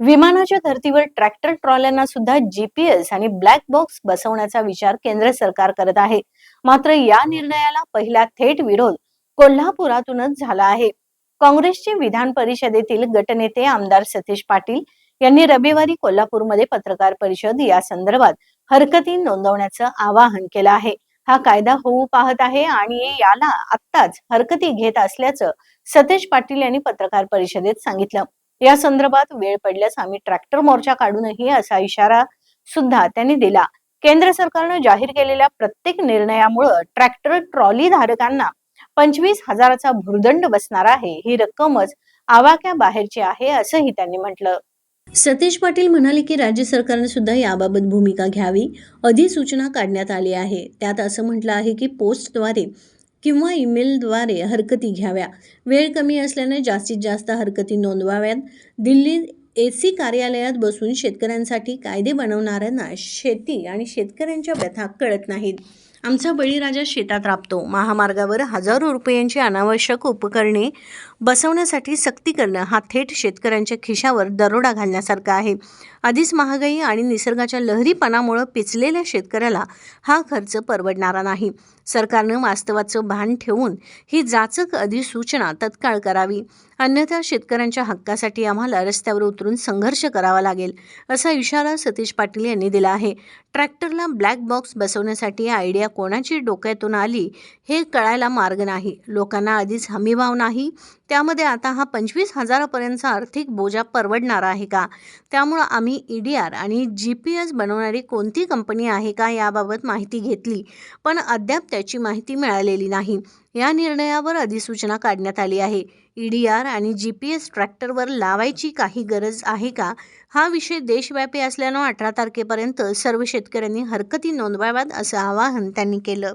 विमानाच्या धर्तीवर ट्रॅक्टर ट्रॉल्यांना सुद्धा जीपीएस आणि ब्लॅक बॉक्स बसवण्याचा विचार केंद्र सरकार करत आहे. मात्र या निर्णयाला पहिला थेट विरोध कोल्हापुरातूनच झाला आहे. काँग्रेसचे विधान परिषदेतील गटनेते आमदार सतीश पाटील यांनी रविवारी कोल्हापूरमध्ये पत्रकार परिषद या संदर्भात हरकती नोंदवण्याचं आवाहन केलं आहे. हा कायदा होऊ पाहत आहे आणि याला आत्ताच हरकती घेत असल्याचं सतीश पाटील यांनी पत्रकार परिषदेत सांगितलं. या संदर्भात वेळ पडल्यास आम्ही ट्रॅक्टर मोर्चा काढूनही असा इशारा सुद्धा त्यांनी दिला. केंद्र सरकारनं जाहीर केलेल्या प्रत्येक निर्णयामुळं ट्रॅक्टर ट्रॉली धारकांना पंचवीस हजाराचा भुर्दंड बसणार आहे. ही रक्कमच आवाक्या बाहेरची आहे असंही त्यांनी म्हटलं. सतीश पाटील म्हणाले की राज्य सरकारने सुद्धा याबाबत भूमिका घ्यावी अधिसूचना काढण्यात आली आहे. त्यात असं म्हटलं आहे की पोस्टद्वारे किंवा ईमेलद्वारे हरकती घ्याव्या. वेळ कमी असल्याने जास्तीत जास्त हरकती नोंदवाव्यात. दिल्ली एसी कार्यालयात बसून शेतकऱ्यांसाठी कायदे बनवणाऱ्यांना शेती आणि शेतकऱ्यांच्या व्यथा कळत नाहीत. आमचा बळीराजा शेतात राबतो. महामार्गावर हजारो रुपयांची अनावश्यक उपकरणे बसवण्यासाठी सक्ती करणं हा थेट शेतकऱ्यांच्या खिशावर दरोडा घालण्यासारखा आहे. आधीच महागाई आणि निसर्गाच्या लहरीपणामुळं पिचलेल्या शेतकऱ्याला हा खर्च परवडणारा नाही. सरकारनं वास्तवाचं भान ठेवून ही जाचक अधिसूचना तत्काळ करावी. अन्यथा शेतकऱ्यांच्या हक्कासाठी आम्हाला रस्त्यावर उतरून संघर्ष करावा लागेल असा इशारा सतीश पाटील यांनी दिला आहे. ट्रॅक्टरला ब्लॅक बॉक्स बसवण्यासाठी आयडिया कोणाची डोक्यातून आली हे कळायला मार्ग नाही. लोकांना आधीच हमीभाव नाही. त्यामध्ये आता हा पंचवीस हजारापर्यंतचा आर्थिक बोजा परवडणार आहे का? त्यामुळं आम्ही ई डी आर आणि जी पी एस बनवणारी कोणती कंपनी आहे का याबाबत माहिती घेतली पण अद्याप त्याची माहिती मिळालेली नाही. या निर्णयावर अधिसूचना काढण्यात आली आहे. ई डी आर आणि जी पी एस ट्रॅक्टरवर लावायची काही गरज आहे का? हा विषय देशव्यापी असल्यानं अठरा तारखेपर्यंत सर्व शेतकऱ्यांनी हरकती नोंदवाव्यात असं आवाहन त्यांनी केलं.